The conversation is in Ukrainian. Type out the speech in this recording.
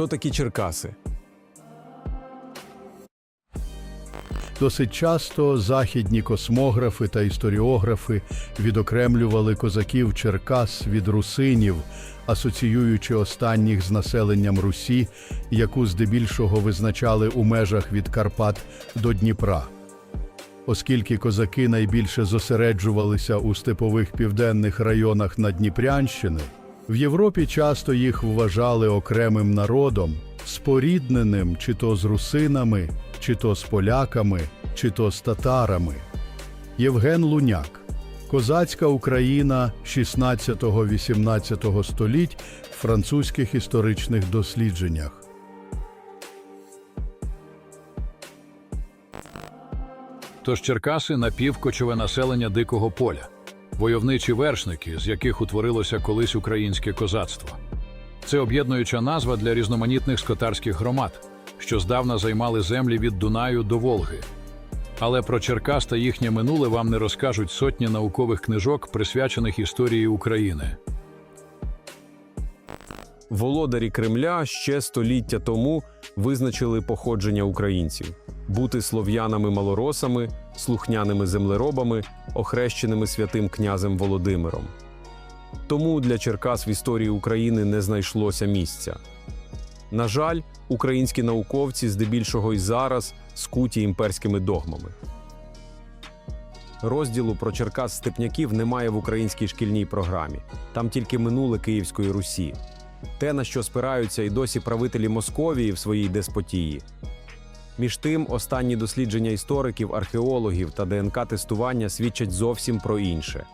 Хто такі Черкаси? Досить часто західні космографи та історіографи відокремлювали козаків Черкас від русинів, асоціюючи останніх з населенням Русі, яку здебільшого визначали у межах від Карпат до Дніпра. Оскільки козаки найбільше зосереджувалися у степових південних районах Надніпрянщини, в Європі часто їх вважали окремим народом, спорідненим чи то з русинами, чи то з поляками, чи то з татарами. Євген Луняк Козацька Україна 16-18 століть в французьких історичних дослідженнях. Тож Черкаси напівкочове населення дикого поля, войовничі вершники, з яких утворилося колись українське козацтво. Це об'єднуюча назва для різноманітних скотарських громад, що здавна займали землі від Дунаю до Волги. Але про Черкас та їхнє минуле вам не розкажуть сотні наукових книжок, присвячених історії України. Володарі Кремля ще століття тому визначили походження українців бути слов'янами-малоросами, слухняними землеробами, охрещеними святим князем Володимиром. Тому для Черкас в історії України не знайшлося місця. На жаль, українські науковці здебільшого й зараз скуті імперськими догмами. Розділу про Черкас степняків немає в українській шкільній програмі. Там тільки минуле Київської Русі. Те, на що спираються і досі правителі Московії в своїй деспотії. Між тим, останні дослідження істориків, археологів та ДНК-тестування свідчать зовсім про інше.